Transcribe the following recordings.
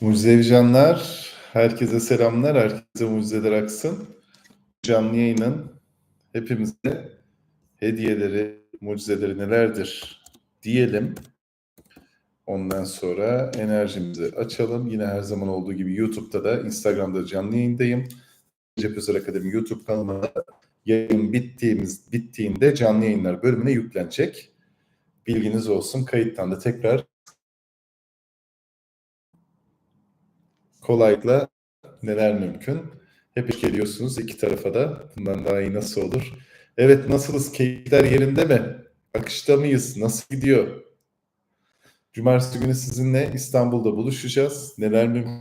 Mucizevi canlar, herkese selamlar, herkese mucizeler aksın. Canlı yayının hepimize hediyeleri, mucizeleri nelerdir diyelim. Ondan sonra enerjimizi açalım. Yine her zaman olduğu gibi YouTube'da da, Instagram'da canlı yayındayım. Recep Özel Akademi YouTube kanalına yayın bittiğimiz bittiğinde canlı yayınlar bölümüne yüklenecek. Bilginiz olsun. Kayıttan da tekrar kolaylıkla neler mümkün. Hep geliyorsunuz iki tarafa da. Bundan daha iyi nasıl olur? Evet nasılız? Keyifler yerinde mi? Akışta mıyız? Nasıl gidiyor? Cumartesi günü sizinle İstanbul'da buluşacağız. Neler mümkün?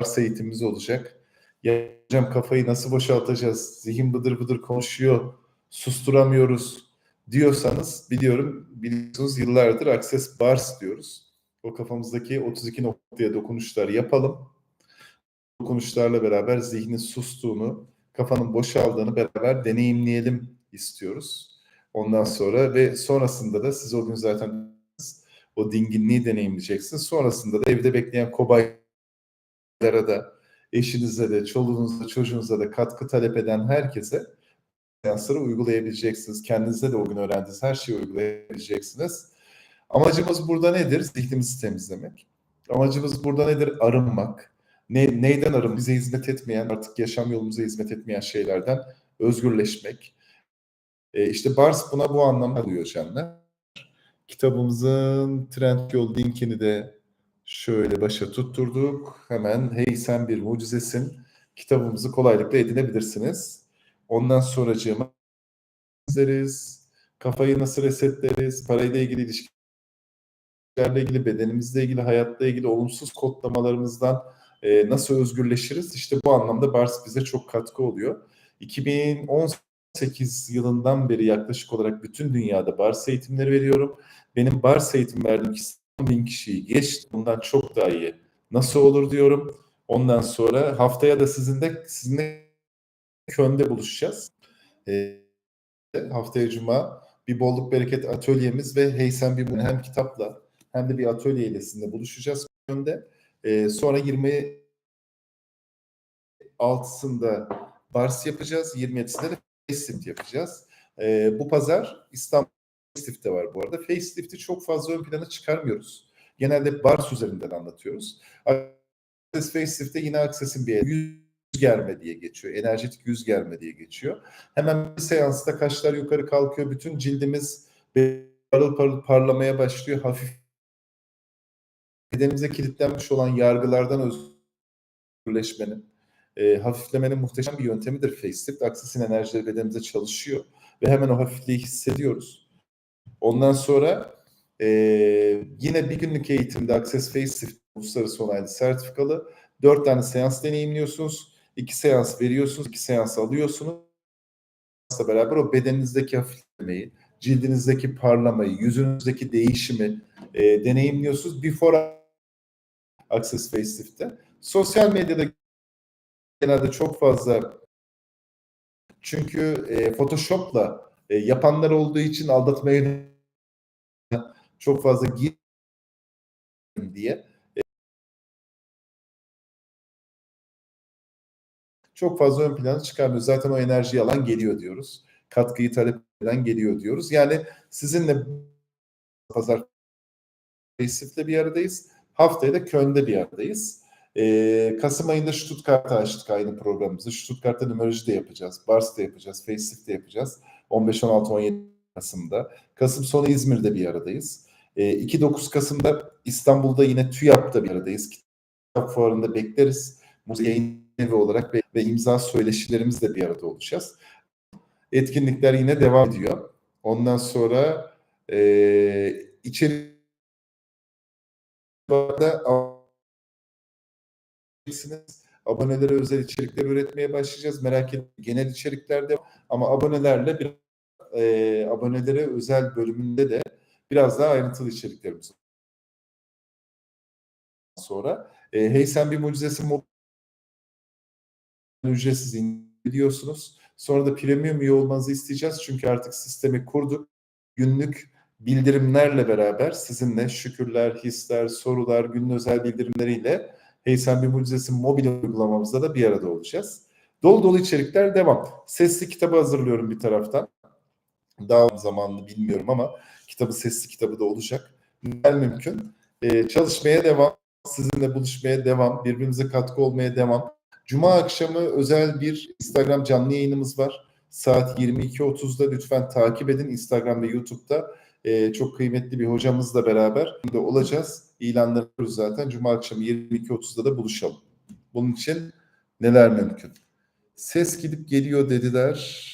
Varsa eğitimimiz olacak. Ya hocam kafayı nasıl boşaltacağız? Zihin bıdır bıdır konuşuyor. Susturamıyoruz diyorsanız biliyorum biliyorsunuz yıllardır Access Bars diyoruz. O kafamızdaki 32 noktaya dokunuşlar yapalım. Dokunuşlarla beraber zihnin sustuğunu, kafanın boşaldığını beraber deneyimleyelim istiyoruz. Ondan sonra ve sonrasında da siz o gün zaten o dinginliği deneyimleyeceksiniz. Sonrasında da evde bekleyen kobaylara da, eşinize de, çoluğunuza, çocuğunuza da katkı talep eden herkese seansları uygulayabileceksiniz. Kendinize de o gün öğrendiğiniz her şeyi uygulayabileceksiniz. Amacımız burada nedir? Zihnimizi temizlemek. Amacımız burada nedir? Arınmak. Ne, neyden arın? Bize hizmet etmeyen, artık yaşam yolumuza hizmet etmeyen şeylerden özgürleşmek. E, işte Bars buna bu anlamda alıyor canlar. Kitabımızın Trend Yol linkini de şöyle başa tutturduk. Hemen Hey Sen Bir Mucizesin kitabımızı kolaylıkla edinebilirsiniz. Ondan sonracığıma izleriz. Kafayı nasıl resetleriz? Parayla ilgili ilişkilerle ilgili, bedenimizle ilgili, hayatla ilgili olumsuz kodlamalarımızdan e, nasıl özgürleşiriz? İşte bu anlamda Bars bize çok katkı oluyor. 2018 yılından beri yaklaşık olarak bütün dünyada Bars eğitimleri veriyorum. Benim Bars eğitim verdiğim kişi bin kişiyi geçti. Bundan çok daha iyi. Nasıl olur diyorum. Ondan sonra haftaya da sizinle sizinle Köln'de buluşacağız. E, haftaya Cuma bir bolluk bereket atölyemiz ve Heysen bir hem kitapla hem de bir atölye ile sizinle buluşacağız Köln'de. E, sonra 26'sında Bars yapacağız. 27'sinde de Facelift yapacağız. E, bu pazar İstanbul Facelift'te var bu arada. Facelift'i çok fazla ön plana çıkarmıyoruz. Genelde Bars üzerinden anlatıyoruz. Access Facelift'te yine Access'in bir yüz germe diye geçiyor. Enerjetik yüz germe diye geçiyor. Hemen bir seansta kaşlar yukarı kalkıyor. Bütün cildimiz parıl parıl parlamaya başlıyor. Hafif bedenimize kilitlenmiş olan yargılardan özgürleşmenin, e, hafiflemenin muhteşem bir yöntemidir facelift. Aksisin enerjileri bedenimize çalışıyor ve hemen o hafifliği hissediyoruz. Ondan sonra e, yine bir günlük eğitimde Access Facelift uluslararası onaylı sertifikalı dört tane seans deneyimliyorsunuz. İki seans veriyorsunuz, iki seans alıyorsunuz. beraber o bedeninizdeki hafiflemeyi, cildinizdeki parlamayı, yüzünüzdeki değişimi e, deneyimliyorsunuz. Before Access Facelift'te. Sosyal medyada genelde çok fazla çünkü e, Photoshop'la e, yapanlar olduğu için aldatmaya çok fazla gir diye e, çok fazla ön plana çıkarmıyor. Zaten o enerji alan geliyor diyoruz. Katkıyı talep eden geliyor diyoruz. Yani sizinle pazar Facelift'le bir aradayız. Haftaya da Köln'de bir aradayız. Ee, Kasım ayında Stuttgart'ta açtık aynı programımızı. Stuttgart'ta numeroloji de yapacağız. Bars da yapacağız. Facelift de yapacağız. 15, 16, 17 Kasım'da. Kasım sonu İzmir'de bir aradayız. Ee, 2-9 Kasım'da İstanbul'da yine TÜYAP'ta bir aradayız. Kitap fuarında bekleriz. Müzik yayın evi olarak ve, ve imza söyleşilerimizle bir arada olacağız. Etkinlikler yine devam ediyor. Ondan sonra e, içeri Abonelere özel içerikler üretmeye başlayacağız. Merak etmeyin genel içeriklerde ama abonelerle bir e, abonelere özel bölümünde de biraz daha ayrıntılı içeriklerimiz sonra e, Hey Sen Bir Mucizesi ücretsiz indiriyorsunuz. Sonra da premium üye olmanızı isteyeceğiz. Çünkü artık sistemi kurduk. Günlük bildirimlerle beraber sizinle şükürler, hisler, sorular, günün özel bildirimleriyle Heysel Bir Mucizesi mobil uygulamamızda da bir arada olacağız. Dolu dolu içerikler devam. Sesli kitabı hazırlıyorum bir taraftan. Daha zamanlı bilmiyorum ama kitabı sesli kitabı da olacak. Neler mümkün. Ee, çalışmaya devam. Sizinle buluşmaya devam. Birbirimize katkı olmaya devam. Cuma akşamı özel bir Instagram canlı yayınımız var. Saat 22.30'da lütfen takip edin. Instagram ve YouTube'da Ee, çok kıymetli bir hocamızla beraber de olacağız. İlanlarız zaten. Cuma akşamı 22.30'da da buluşalım. Bunun için neler mümkün? Ses gidip geliyor dediler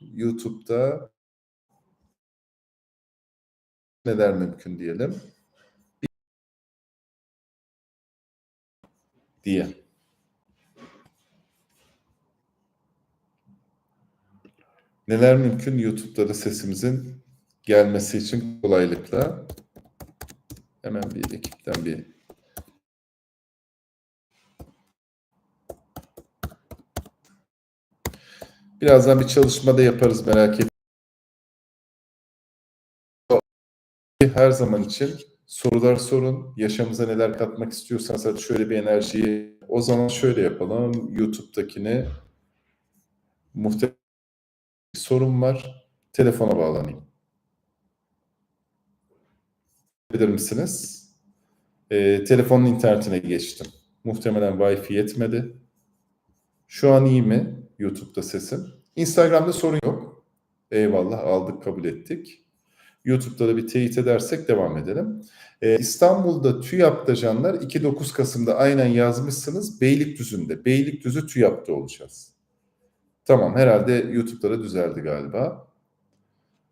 YouTube'da. Neler mümkün diyelim. Diye. Neler mümkün YouTube'da da sesimizin gelmesi için kolaylıkla. Hemen bir ekipten bir Birazdan bir çalışma da yaparız merak etmeyin. Her zaman için sorular sorun. Yaşamımıza neler katmak istiyorsanız hadi şöyle bir enerjiyi o zaman şöyle yapalım. YouTube'dakine muhtemelen sorun var. Telefona bağlanayım. Bilir misiniz? Ee, telefonun internetine geçtim. Muhtemelen Wi-Fi yetmedi. Şu an iyi mi YouTube'da sesim? Instagram'da sorun yok. Eyvallah aldık kabul ettik. YouTube'da da bir teyit edersek devam edelim. Ee, İstanbul'da TÜYAP'ta canlar 2-9 Kasım'da aynen yazmışsınız. Beylikdüzü'nde. Beylikdüzü TÜYAP'ta olacağız. Tamam herhalde YouTube'da da düzeldi galiba.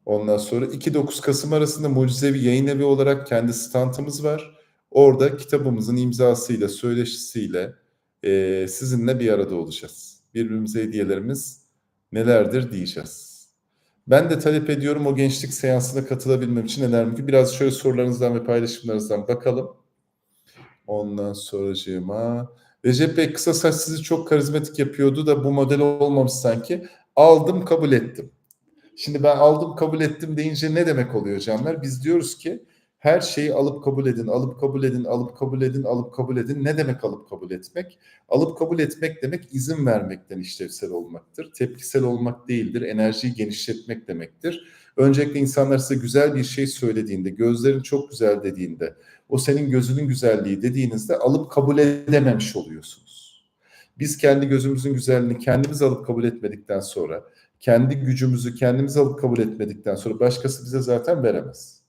Ondan sonra 2-9 Kasım arasında Mucizevi Yayın Evi olarak kendi standımız var. Orada kitabımızın imzasıyla, söyleşisiyle e, sizinle bir arada olacağız. Birbirimize hediyelerimiz nelerdir diyeceğiz. Ben de talep ediyorum o gençlik seansına katılabilmem için neler mümkün. Biraz şöyle sorularınızdan ve paylaşımlarınızdan bakalım. Ondan sonracığıma Recep Bey kısa saç sizi çok karizmatik yapıyordu da bu model olmamış sanki. Aldım kabul ettim. Şimdi ben aldım kabul ettim deyince ne demek oluyor canlar? Biz diyoruz ki her şeyi alıp kabul edin, alıp kabul edin, alıp kabul edin, alıp kabul edin. Ne demek alıp kabul etmek? Alıp kabul etmek demek izin vermekten işlevsel olmaktır. Tepkisel olmak değildir. Enerjiyi genişletmek demektir. Öncelikle insanlar size güzel bir şey söylediğinde, gözlerin çok güzel dediğinde, o senin gözünün güzelliği dediğinizde alıp kabul edememiş oluyorsunuz. Biz kendi gözümüzün güzelliğini kendimiz alıp kabul etmedikten sonra, kendi gücümüzü kendimiz alıp kabul etmedikten sonra başkası bize zaten veremez.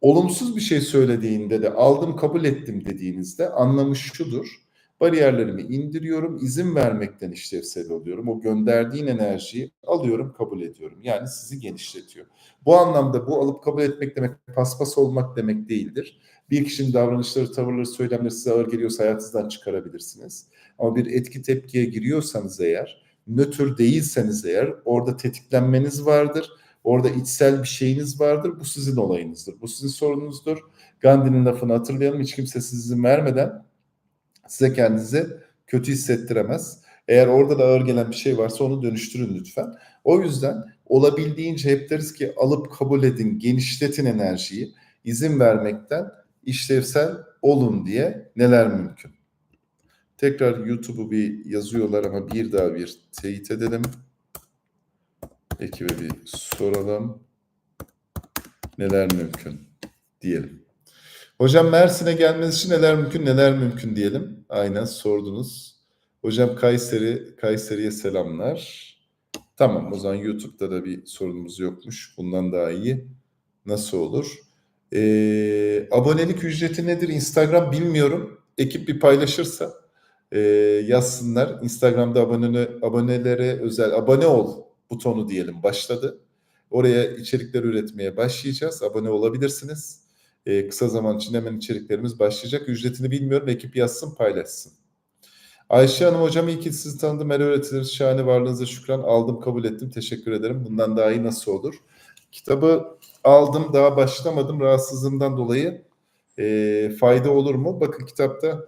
Olumsuz bir şey söylediğinde de aldım kabul ettim dediğinizde anlamı şudur. Bariyerlerimi indiriyorum, izin vermekten işlevsel oluyorum. O gönderdiğin enerjiyi alıyorum, kabul ediyorum. Yani sizi genişletiyor. Bu anlamda bu alıp kabul etmek demek paspas olmak demek değildir. Bir kişinin davranışları, tavırları, söylemleri size ağır geliyorsa hayatınızdan çıkarabilirsiniz. Ama bir etki tepkiye giriyorsanız eğer, nötr değilseniz eğer orada tetiklenmeniz vardır. Orada içsel bir şeyiniz vardır. Bu sizin olayınızdır. Bu sizin sorununuzdur. Gandhi'nin lafını hatırlayalım. Hiç kimse size izin vermeden size kendinizi kötü hissettiremez. Eğer orada da ağır gelen bir şey varsa onu dönüştürün lütfen. O yüzden olabildiğince hep deriz ki alıp kabul edin, genişletin enerjiyi. izin vermekten işlevsel olun diye neler mümkün. Tekrar YouTube'u bir yazıyorlar ama bir daha bir teyit edelim. Ekibe bir soralım. Neler mümkün diyelim. Hocam Mersin'e gelmeniz için neler mümkün neler mümkün diyelim. Aynen sordunuz. Hocam Kayseri, Kayseri'ye selamlar. Tamam o zaman YouTube'da da bir sorunumuz yokmuş. Bundan daha iyi. Nasıl olur? Ee, abonelik ücreti nedir? Instagram bilmiyorum. Ekip bir paylaşırsa e, yazsınlar. Instagram'da abone, abonelere özel abone ol butonu diyelim başladı. Oraya içerikler üretmeye başlayacağız. Abone olabilirsiniz. Ee, kısa zaman içinde hemen içeriklerimiz başlayacak. Ücretini bilmiyorum. Ekip yazsın paylaşsın. Ayşe Hanım hocam iyi ki sizi tanıdım. El öğretiliriz. Şahane varlığınıza şükran. Aldım kabul ettim. Teşekkür ederim. Bundan daha iyi nasıl olur? Kitabı aldım daha başlamadım. Rahatsızlığımdan dolayı e, fayda olur mu? Bakın kitapta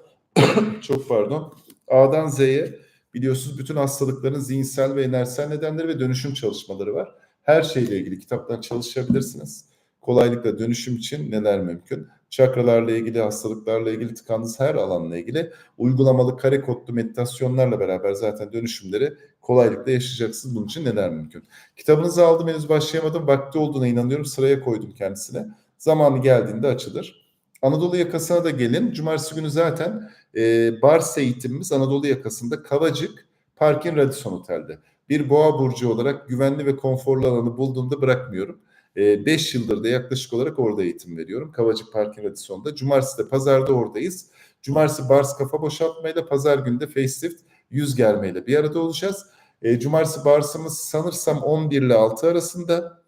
çok pardon. A'dan Z'ye biliyorsunuz bütün hastalıkların zihinsel ve enerjisel nedenleri ve dönüşüm çalışmaları var. Her şeyle ilgili kitaptan çalışabilirsiniz. kolaylıkla dönüşüm için neler mümkün? Çakralarla ilgili, hastalıklarla ilgili, tıkandığınız her alanla ilgili uygulamalı kare kodlu meditasyonlarla beraber zaten dönüşümleri kolaylıkla yaşayacaksınız. Bunun için neler mümkün? Kitabınızı aldım henüz başlayamadım. Vakti olduğuna inanıyorum. Sıraya koydum kendisine. Zamanı geldiğinde açılır. Anadolu yakasına da gelin. Cumartesi günü zaten e, Bars eğitimimiz Anadolu yakasında Kavacık Parkin Radisson Otel'de. Bir boğa burcu olarak güvenli ve konforlu alanı bulduğumda bırakmıyorum. 5 e, yıldır da yaklaşık olarak orada eğitim veriyorum. Kavacık Parkin Radisson'da. Cumartesi de pazarda oradayız. Cumartesi Bars kafa boşaltmayla, pazar günü de facelift yüz germeyle bir arada olacağız. E, Cumartesi Bars'ımız sanırsam 11 ile 6 arasında.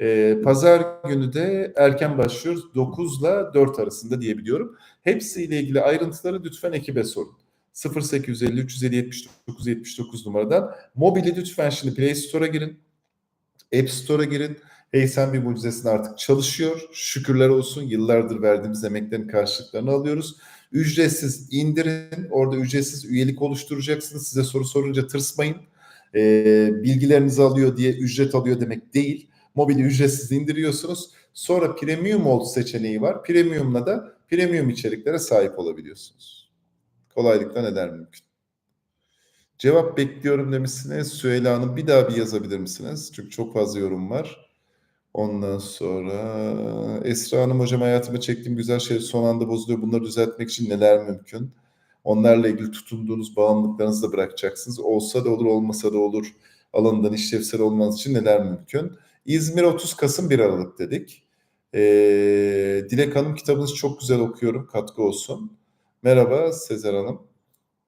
E, Pazar günü de erken başlıyoruz. 9 ile 4 arasında diyebiliyorum. Hepsiyle ilgili ayrıntıları lütfen ekibe sorun. 0850 350 79 79 numaradan. Mobili lütfen şimdi Play Store'a girin. App Store'a girin. Hey sen bir mucizesin artık çalışıyor. Şükürler olsun yıllardır verdiğimiz emeklerin karşılıklarını alıyoruz. Ücretsiz indirin. Orada ücretsiz üyelik oluşturacaksınız. Size soru sorunca tırsmayın. Ee, bilgilerinizi alıyor diye ücret alıyor demek değil. Mobili ücretsiz indiriyorsunuz. Sonra Premium Mode seçeneği var. Premium'la da premium içeriklere sahip olabiliyorsunuz. Kolaylıkla neden mümkün. Cevap bekliyorum demişsiniz. Süheyla Hanım bir daha bir yazabilir misiniz? Çünkü çok fazla yorum var. Ondan sonra Esra Hanım hocam hayatıma çektiğim güzel şey son anda bozuluyor. Bunları düzeltmek için neler mümkün? Onlarla ilgili tutunduğunuz bağımlılıklarınızı da bırakacaksınız. Olsa da olur, olmasa da olur. Alanından işlevsel olmanız için neler mümkün? İzmir 30 Kasım 1 Aralık dedik. Ee, Dilek Hanım kitabınızı çok güzel okuyorum. Katkı olsun. Merhaba Sezer Hanım.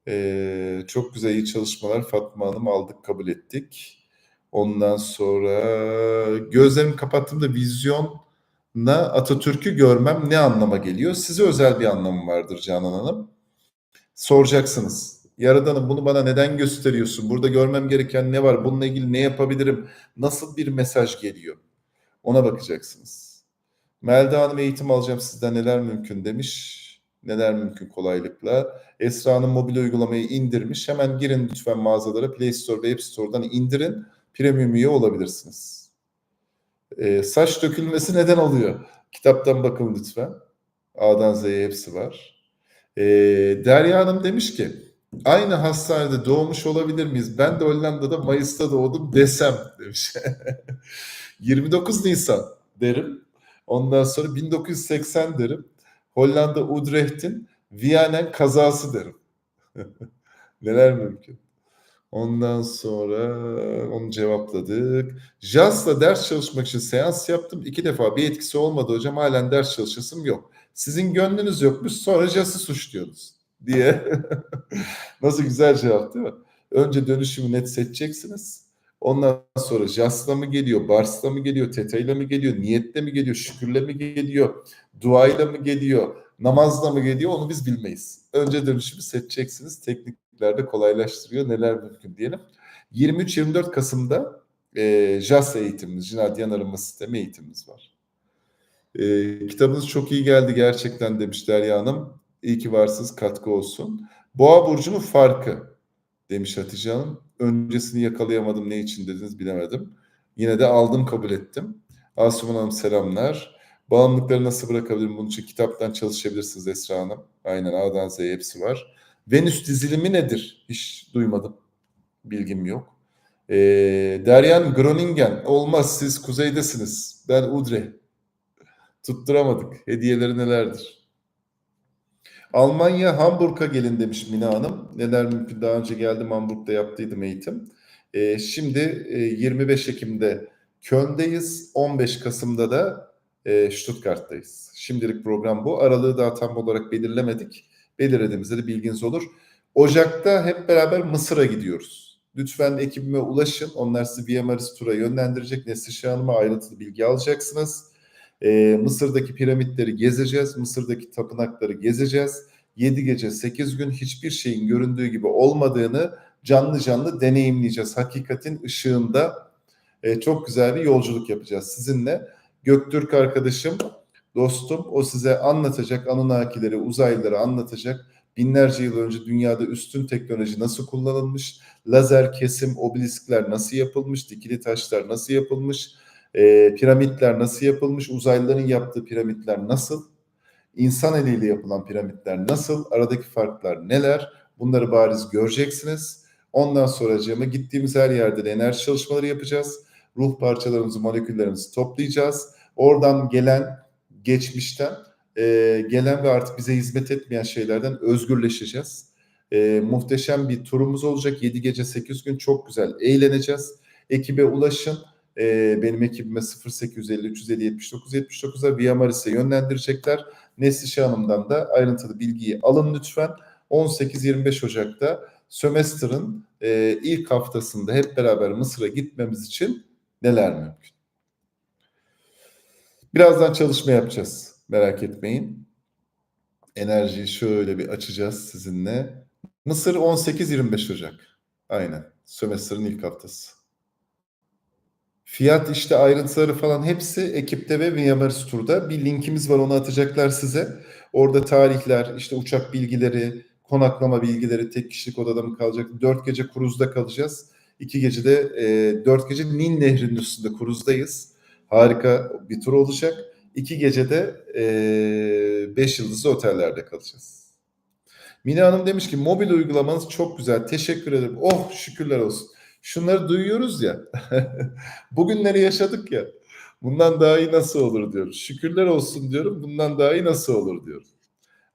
Ee, çok güzel iyi çalışmalar Fatma Hanım aldık kabul ettik. Ondan sonra gözlerimi kapattığımda vizyonla Atatürk'ü görmem ne anlama geliyor? Size özel bir anlamı vardır Canan Hanım. Soracaksınız. Yaradanım bunu bana neden gösteriyorsun? Burada görmem gereken ne var? Bununla ilgili ne yapabilirim? Nasıl bir mesaj geliyor? Ona bakacaksınız. Melda Hanım eğitim alacağım sizden neler mümkün demiş. Neler mümkün kolaylıkla. Esra Hanım mobil uygulamayı indirmiş. Hemen girin lütfen mağazalara Play Store ve App Store'dan indirin premium üye olabilirsiniz. E, saç dökülmesi neden oluyor? Kitaptan bakın lütfen. A'dan Z'ye hepsi var. E, Derya Hanım demiş ki aynı hastanede doğmuş olabilir miyiz? Ben de Hollanda'da Mayıs'ta doğdum desem demiş. 29 Nisan derim. Ondan sonra 1980 derim. Hollanda Utrecht'in Vianen kazası derim. Neler mümkün? Ondan sonra onu cevapladık. JAS'la ders çalışmak için seans yaptım. İki defa bir etkisi olmadı hocam. Halen ders çalışasım yok. Sizin gönlünüz yokmuş sonra JAS'ı suçluyorsunuz diye. Nasıl güzel cevap değil mi? Önce dönüşümü net seçeceksiniz. Ondan sonra JAS'la mı geliyor, BARS'la mı geliyor, TETA'yla mı geliyor, niyetle mi geliyor, şükürle mi geliyor, duayla mı geliyor, namazla mı geliyor onu biz bilmeyiz. Önce dönüşümü seçeceksiniz. Teknik de kolaylaştırıyor. Neler mümkün diyelim. 23-24 Kasım'da e, JAS eğitimimiz, Jinadiyen Arınma Sistemi eğitimimiz var. E, kitabınız çok iyi geldi gerçekten demiş Derya Hanım. İyi ki varsınız, katkı olsun. Boğa Burcu'nun farkı demiş Hatice Hanım. Öncesini yakalayamadım ne için dediniz bilemedim. Yine de aldım kabul ettim. Asuman Hanım selamlar. Bağımlılıkları nasıl bırakabilirim? Bunun için kitaptan çalışabilirsiniz Esra Hanım. Aynen A'dan Z'ye hepsi var. Venüs dizilimi nedir? Hiç duymadım. Bilgim yok. E, Deryan Groningen. Olmaz siz kuzeydesiniz. Ben Udre. Tutturamadık. Hediyeleri nelerdir? Almanya Hamburg'a gelin demiş Mina Hanım. Neler mümkün daha önce geldim Hamburg'da yaptıydım eğitim. E, şimdi e, 25 Ekim'de Köln'deyiz. 15 Kasım'da da e, Stuttgart'tayız. Şimdilik program bu. Aralığı daha tam olarak belirlemedik belirlediğimizde de bilginiz olur. Ocak'ta hep beraber Mısır'a gidiyoruz. Lütfen ekibime ulaşın. Onlar sizi Via Maris Tur'a yönlendirecek. Neslişah Hanım'a ayrıntılı bilgi alacaksınız. Ee, Mısır'daki piramitleri gezeceğiz. Mısır'daki tapınakları gezeceğiz. 7 gece 8 gün hiçbir şeyin göründüğü gibi olmadığını canlı canlı deneyimleyeceğiz. Hakikatin ışığında e, çok güzel bir yolculuk yapacağız sizinle. Göktürk arkadaşım dostum o size anlatacak Anunnakileri, uzaylıları anlatacak. Binlerce yıl önce dünyada üstün teknoloji nasıl kullanılmış, lazer kesim, obeliskler nasıl yapılmış, dikili taşlar nasıl yapılmış, E, piramitler nasıl yapılmış? Uzaylıların yaptığı piramitler nasıl? İnsan eliyle yapılan piramitler nasıl? Aradaki farklar neler? Bunları bariz göreceksiniz. Ondan sonracığıma gittiğimiz her yerde de enerji çalışmaları yapacağız. Ruh parçalarımızı, moleküllerimizi toplayacağız. Oradan gelen, geçmişten e, gelen ve artık bize hizmet etmeyen şeylerden özgürleşeceğiz. E, muhteşem bir turumuz olacak. 7 gece 8 gün çok güzel eğleneceğiz. Ekibe ulaşın. E, benim ekibime 0850 350 79 79'a Via Maris'e yönlendirecekler. Neslişah Hanım'dan da ayrıntılı bilgiyi alın lütfen. 18-25 Ocak'ta sömestrın e, ilk haftasında hep beraber Mısır'a gitmemiz için neler mümkün? Birazdan çalışma yapacağız. Merak etmeyin. Enerjiyi şöyle bir açacağız sizinle. Mısır 18-25 Ocak. Aynen. Sömestrın ilk haftası. Fiyat işte ayrıntıları falan hepsi ekipte ve Viyamaris Tur'da. Bir linkimiz var onu atacaklar size. Orada tarihler, işte uçak bilgileri, konaklama bilgileri, tek kişilik odada mı kalacak? Dört gece kruzda kalacağız. İki gece de e, dört gece Nil Nehri'nin üstünde kruzdayız. Harika bir tur olacak. İki gece de e, beş yıldızlı otellerde kalacağız. Mine Hanım demiş ki mobil uygulamanız çok güzel. Teşekkür ederim. Oh şükürler olsun. Şunları duyuyoruz ya. Bugünleri yaşadık ya. Bundan daha iyi nasıl olur diyoruz. Şükürler olsun diyorum. Bundan daha iyi nasıl olur diyorum.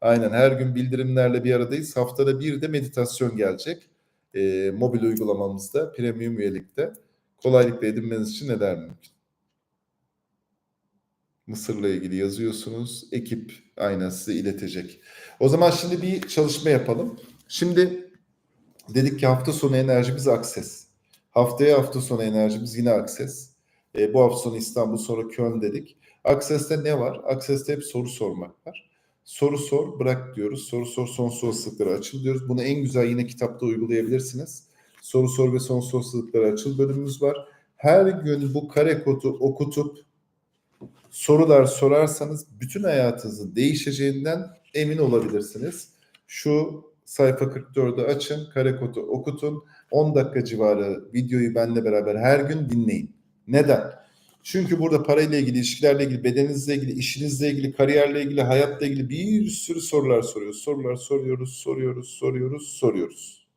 Aynen her gün bildirimlerle bir aradayız. Haftada bir de meditasyon gelecek. E, mobil uygulamamızda, premium üyelikte. Kolaylıkla edinmeniz için neler mümkün? Mısır'la ilgili yazıyorsunuz. Ekip aynen size iletecek. O zaman şimdi bir çalışma yapalım. Şimdi dedik ki hafta sonu enerjimiz akses. Haftaya hafta sonu enerjimiz yine akses. E, bu hafta sonu İstanbul sonra Köln dedik. Akses'te ne var? Akses'te hep soru sormak var. Soru sor, bırak diyoruz. Soru sor, sonsuz olasılıkları açıl diyoruz. Bunu en güzel yine kitapta uygulayabilirsiniz. Soru sor ve sonsuz olasılıkları açıl bölümümüz var. Her gün bu kare kodu okutup sorular sorarsanız bütün hayatınızın değişeceğinden emin olabilirsiniz. Şu sayfa 44'ü açın, kare kodu okutun. 10 dakika civarı videoyu benle beraber her gün dinleyin. Neden? Çünkü burada parayla ilgili, ilişkilerle ilgili, bedeninizle ilgili, işinizle ilgili, kariyerle ilgili, hayatla ilgili bir sürü sorular soruyoruz. Sorular soruyoruz, soruyoruz, soruyoruz, soruyoruz.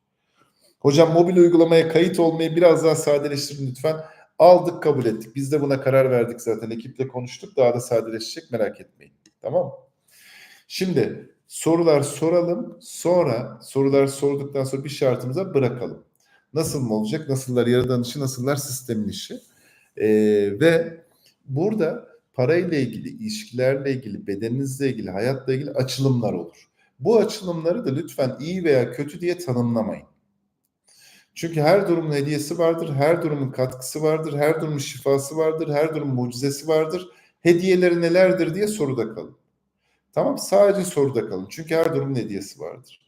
Hocam mobil uygulamaya kayıt olmayı biraz daha sadeleştirin lütfen. Aldık kabul ettik. Biz de buna karar verdik zaten. Ekiple konuştuk. Daha da sadeleşecek merak etmeyin. Tamam? Şimdi sorular soralım. Sonra sorular sorduktan sonra bir şartımıza bırakalım. Nasıl mı olacak? Nasıllar yaradan işi, nasıllar sistemin işi? Ee, ve burada parayla ilgili, ilişkilerle ilgili, bedeninizle ilgili, hayatla ilgili açılımlar olur. Bu açılımları da lütfen iyi veya kötü diye tanımlamayın. Çünkü her durumun hediyesi vardır, her durumun katkısı vardır, her durumun şifası vardır, her durumun mucizesi vardır. Hediyeleri nelerdir diye soruda kalın. Tamam sadece soruda kalın. Çünkü her durumun hediyesi vardır.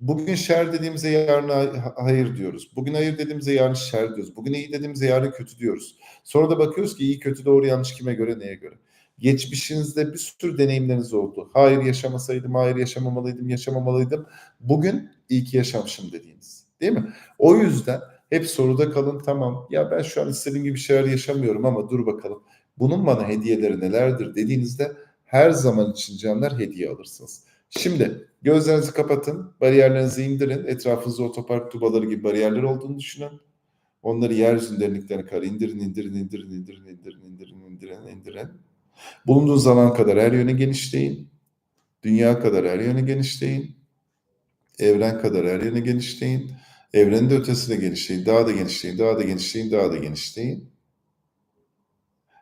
Bugün şer dediğimize yarın hayır diyoruz. Bugün hayır dediğimize yarın şer diyoruz. Bugün iyi dediğimize yarın kötü diyoruz. Sonra da bakıyoruz ki iyi kötü doğru yanlış kime göre neye göre. Geçmişinizde bir sürü deneyimleriniz oldu. Hayır yaşamasaydım, hayır yaşamamalıydım, yaşamamalıydım. Bugün iyi ki yaşamışım dediğiniz. Değil mi? O yüzden hep soruda kalın tamam. Ya ben şu an istediğim gibi şeyler yaşamıyorum ama dur bakalım. Bunun bana hediyeleri nelerdir dediğinizde her zaman için canlar hediye alırsınız. Şimdi gözlerinizi kapatın, bariyerlerinizi indirin. Etrafınızda otopark tubaları gibi bariyerler olduğunu düşünün. Onları yeryüzünün derinliklerine kadar indirin, indirin, indirin, indirin, indirin, indirin, indirin, indirin. Bulunduğunuz zaman kadar her yöne genişleyin. Dünya kadar her yöne genişleyin. Evren kadar her yöne genişleyin. Evrenin de ötesine genişleyin. Daha da genişleyin, daha da genişleyin, daha da genişleyin.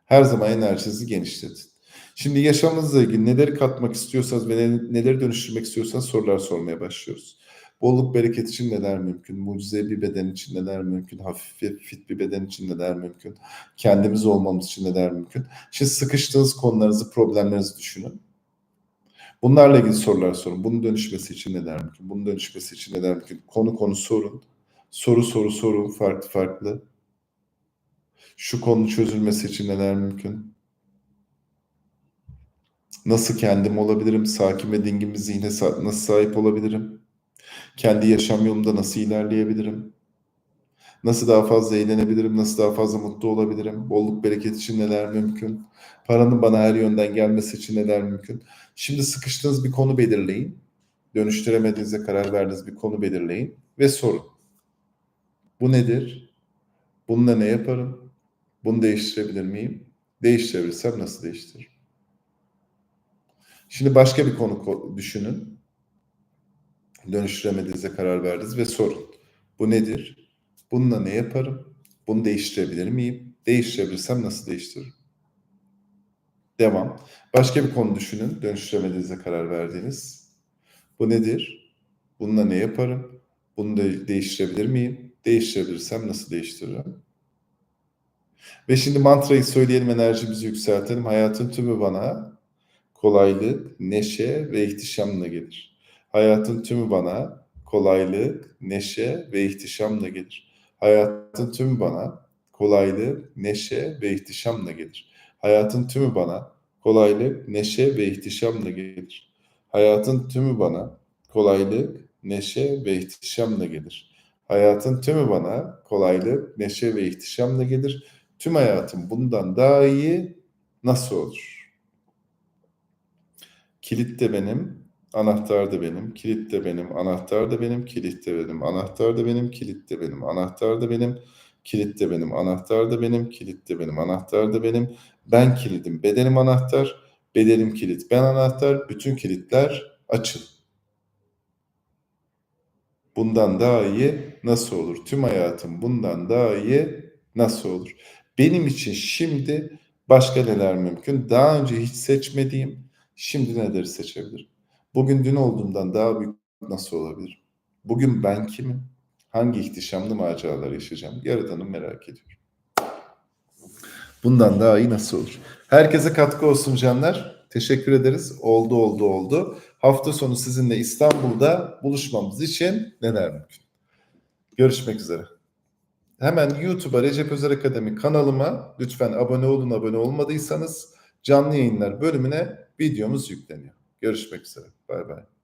Her zaman enerjinizi genişletin. Şimdi yaşamınızla ilgili neleri katmak istiyorsanız ve neleri dönüştürmek istiyorsanız sorular sormaya başlıyoruz. Bolluk bereket için neler mümkün? Mucize bir beden için neler mümkün? Hafif fit bir beden için neler mümkün? Kendimiz olmamız için neler mümkün? Şimdi sıkıştığınız konularınızı, problemlerinizi düşünün. Bunlarla ilgili sorular sorun. Bunun dönüşmesi için neler mümkün? Bunun dönüşmesi için neler mümkün? Konu konu sorun. Soru soru sorun farklı farklı. Şu konu çözülmesi için neler mümkün? Nasıl kendim olabilirim? Sakin ve dingin bir zihne nasıl sahip olabilirim? Kendi yaşam yolumda nasıl ilerleyebilirim? Nasıl daha fazla eğlenebilirim? Nasıl daha fazla mutlu olabilirim? Bolluk bereket için neler mümkün? Paranın bana her yönden gelmesi için neler mümkün? Şimdi sıkıştığınız bir konu belirleyin. Dönüştüremediğinize karar verdiğiniz bir konu belirleyin ve sorun. Bu nedir? Bununla ne yaparım? Bunu değiştirebilir miyim? Değiştirebilirsem nasıl değiştiririm? Şimdi başka bir konu ko- düşünün. Dönüştüremediğinize karar verdiniz ve sorun. Bu nedir? Bununla ne yaparım? Bunu değiştirebilir miyim? Değiştirebilirsem nasıl değiştiririm? Devam. Başka bir konu düşünün. Dönüştüremediğinize karar verdiğiniz. Bu nedir? Bununla ne yaparım? Bunu da değiştirebilir miyim? Değiştirebilirsem nasıl değiştiririm? Ve şimdi mantrayı söyleyelim, enerjimizi yükseltelim. Hayatın tümü bana kolaylık, neşe ve ihtişamla gelir. Hayatın tümü bana kolaylık, neşe ve ihtişamla gelir. Hayatın tümü bana kolaylık, neşe ve ihtişamla gelir. Hayatın tümü bana kolaylık, neşe ve ihtişamla gelir. Hayatın tümü bana kolaylık, neşe ve ihtişamla gelir. Hayatın tümü bana kolaylık, neşe ve ihtişamla gelir. Tüm hayatım bundan daha iyi nasıl olur? Kilit de benim, anahtar da benim, kilit de benim, anahtar da benim, kilit de benim, anahtar da benim, kilit de benim, anahtar da benim, kilit de benim, anahtar da benim, kilit de benim, anahtar da benim. Ben kilidim, bedenim anahtar, bedenim kilit, ben anahtar, bütün kilitler açın. Bundan daha iyi nasıl olur? Tüm hayatım bundan daha iyi nasıl olur? Benim için şimdi başka neler mümkün? Daha önce hiç seçmediğim, şimdi neleri seçebilirim? Bugün dün olduğumdan daha büyük nasıl olabilir? Bugün ben kimim? Hangi ihtişamlı maceralar yaşayacağım? Yaradanı merak ediyorum. Bundan daha iyi nasıl olur? Herkese katkı olsun canlar. Teşekkür ederiz. Oldu oldu oldu. Hafta sonu sizinle İstanbul'da buluşmamız için neler mümkün? Görüşmek üzere. Hemen YouTube'a Recep Özer Akademi kanalıma lütfen abone olun abone olmadıysanız canlı yayınlar bölümüne videomuz yükleniyor. Görüşmek üzere. Bay bay.